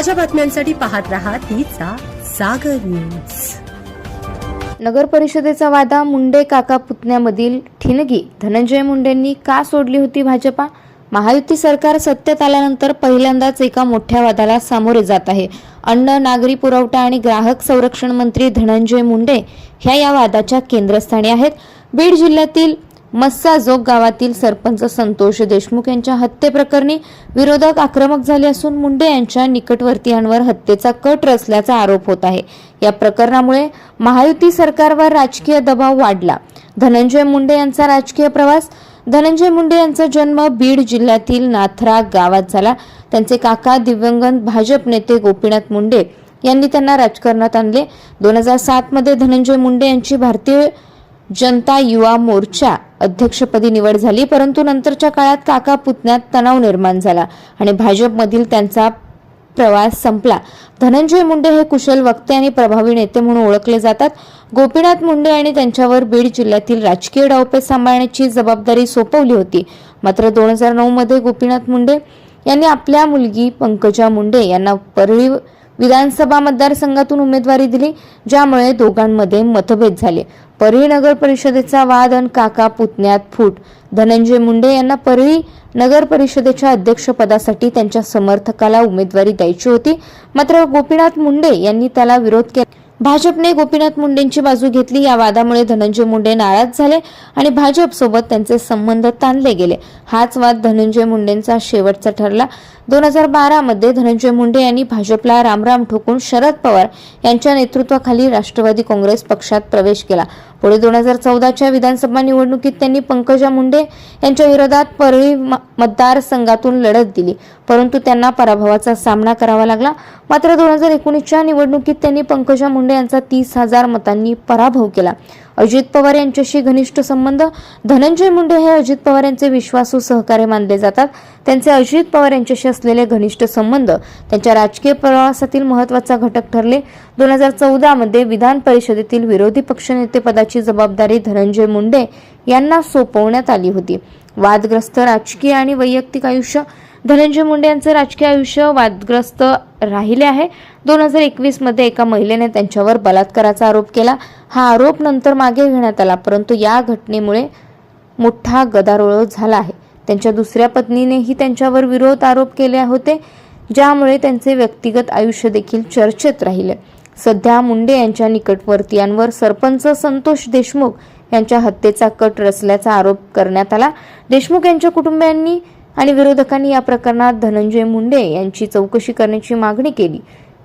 ताज्या बातम्यांसाठी पाहत रहा तिचा सागर न्यूज. नगर परिषदेचा वादा मुंडे काका पुतण्यामधील ठिणगी. धनंजय मुंडेंनी का सोडली होती भाजपा? महायुती सरकार सत्तेत आल्यानंतर पहिल्यांदाच एका मोठ्या वादाला सामोरे जात आहे. अन्न नागरी पुरवठा आणि ग्राहक संरक्षण मंत्री धनंजय मुंडे ह्या या वादाच्या केंद्रस्थानी आहेत. बीड जिल्ह्यातील मस्साजोग गावातील सरपंच संतोष देशमुख यांच्या हत्येप्रकरणी विरोधक आक्रमक झाले असून मुंडे यांच्या निकटवर्तीयांवर हत्येचा कट रचल्याचा आरोप होत आहे. या प्रकरणामुळे महायुती सरकारवर राजकीय दबाव वाढला. धनंजय मुंडे यांचा राजकीय प्रवास धनंजय मुंडे यांचा जन्म बीड जिल्ह्यातील नाथरा गावात झाला. त्यांचे काका दिव्यंगत भाजप नेते गोपीनाथ मुंडे यांनी त्यांना राजकारणात आणले. दोन हजार सात मध्ये धनंजय मुंडे यांची भारतीय जनता युवा मोर्चा अध्यक्षपदी निवड झाली परंतु नंतरच्या काळात काका पुतण्यात तणाव निर्माण झाला आणि भाजपमधील त्यांचा प्रवास संपला. धनंजय मुंडे हे कुशल वक्ते आणि प्रभावी नेते म्हणून ओळखले जातात. गोपीनाथ मुंडे आणि त्यांच्यावर बीड जिल्ह्यातील राजकीय डावपेच सांभाळण्याची जबाबदारी सोपवली होती. मात्र दोन हजार नऊ मध्ये गोपीनाथ मुंडे यांनी आपल्या मुलगी पंकजा मुंडे यांना परळी विधानसभा मतदारसंघातून उमेदवारी दिली ज्यामुळे दोघांमध्ये मतभेद झाले. परळी नगर परिषदेचा वाद अन काका पुतण्यात फूट. धनंजय मुंडे यांना परळी नगर परिषदेच्या अध्यक्षपदासाठी त्यांच्या समर्थकाला उमेदवारी द्यायची होती. मात्र गोपीनाथ मुंडे यांनी त्याला विरोध केला. भाजपने गोपीनाथ मुंडेंची बाजू घेतली. या वादामुळे धनंजय मुंडे नाराज झाले आणि भाजपसोबत त्यांचे संबंध ताणले गेले. हाच वाद धनंजय मुंडेंचा शेवटचा ठरला. दोन हजार बारामध्ये धनंजय मुंडे यांनी भाजपला रामराम ठोकून शरद पवार यांच्या नेतृत्वाखाली राष्ट्रवादी काँग्रेस पक्षात प्रवेश केला. पुढे दोन हजार चौदाच्या विधानसभा निवडणुकीत त्यांनी पंकजा मुंडे यांच्या विरोधात परळी म- मतदारसंघातून लढत दिली. परंतु त्यांना पराभवाचा सामना करावा लागला. मात्र दोन हजार एकोणीसच्या निवडणुकीत त्यांनी पंकजा मुंडे यांचा तीस हजार मतांनी पराभव केला. अजित पवार यांच्याशी घनिष्ठ संबंध धनंजय मुंडे हे अजित पवार यांचे विश्वासू सहकार्य मानले जातात. त्यांचे अजित पवार यांच्याशी असलेले घनिष्ठ संबंध त्यांच्या राजकीय प्रवासातील महत्त्वाचा घटक ठरले. दोन हजार चौदामध्ये विधान परिषदेतील विरोधी पक्षनेतेपदाची जबाबदारी धनंजय मुंडे यांना सोपवण्यात आली होती. वादग्रस्त राजकीय आणि वैयक्तिक आयुष्य धनंजय मुंडे यांचं राजकीय आयुष्य वादग्रस्त राहिले आहे. दोन हजार एकवीसमध्ये एका महिलेने त्यांच्यावर बलात्काराचा आरोप केला. हा आरोप नंतर मागे घेण्यात आला परंतु या घटनेमुळे मोठा गदारोळ झाला आहे. त्यांच्या दुसऱ्या पत्नीनेही त्यांच्यावर विरोध आरोप केले होते ज्यामुळे त्यांचे व्यक्तिगत आयुष्य देखील चर्चेत राहिले. सध्या मुंडे यांच्या निकटवर्तीयांवर सरपंच संतोष देशमुख यांच्या हत्येचा कट रचल्याचा आरोप करण्यात आला. देशमुख यांच्या कुटुंबियांनी आणि विरोधकांनी या प्रकरणात धनंजय मुंडे यांची चौकशी करण्याची मागणी केली.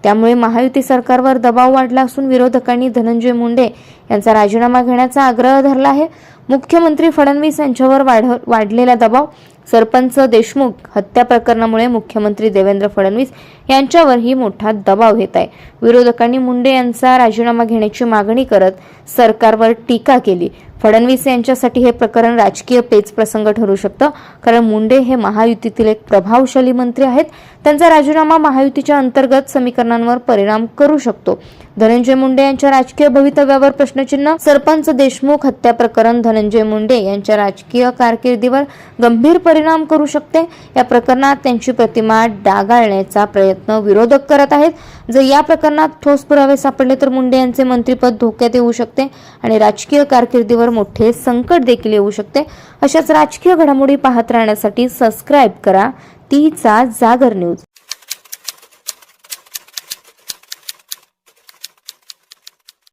त्यामुळे महायुती सरकारवर दबाव वाढला असून विरोधकांनी धनंजय मुंडे यांचा राजीनामा घेण्याचा आग्रह धरला आहे. मुख्यमंत्री फडणवीस यांच्यावर वाढ वाढलेला दबाव सरपंच देशमुख हत्या प्रकरणामुळे मुख्यमंत्री देवेंद्र फडणवीस यांच्यावरही मोठा दबाव येत आहे. विरोधकांनी मुंडे यांचा राजीनामा घेण्याची मागणी करत सरकारवर टीका केली. फडणवीस यांच्यासाठी हे प्रकरण राजकीय पेच प्रसंग ठरू शकतं. कारण मुंडे हे महायुतीतील एक प्रभावशाली मंत्री आहेत. त्यांचा राजीनामा महायुतीच्या अंतर्गत समीकरणांवर परिणाम करू शकतो. धनंजय मुंडे यांच्या राजकीय भवितव्यावर प्रश्नचिन्ह सरपंच देशमुख हत्या प्रकरण धनंजय मुंडे यांच्या राजकीय कारकिर्दीवर गंभीर परिणाम करू शकते. या प्रकरणात त्यांची प्रतिमा डागाळण्याचा प्रयत्न विरोधक करत आहेत. जर या प्रकरणात ठोस पुरावे सापडले तर मुंडे यांचे मंत्रिपद धोक्यात येऊ शकते आणि राजकीय कारकिर्दीवर मोठे संकट देखील येऊ शकते. अशाच राजकीय घडामोडी पाहत राहण्यासाठी सबस्क्राईब करा. तीचा जागर न्यूज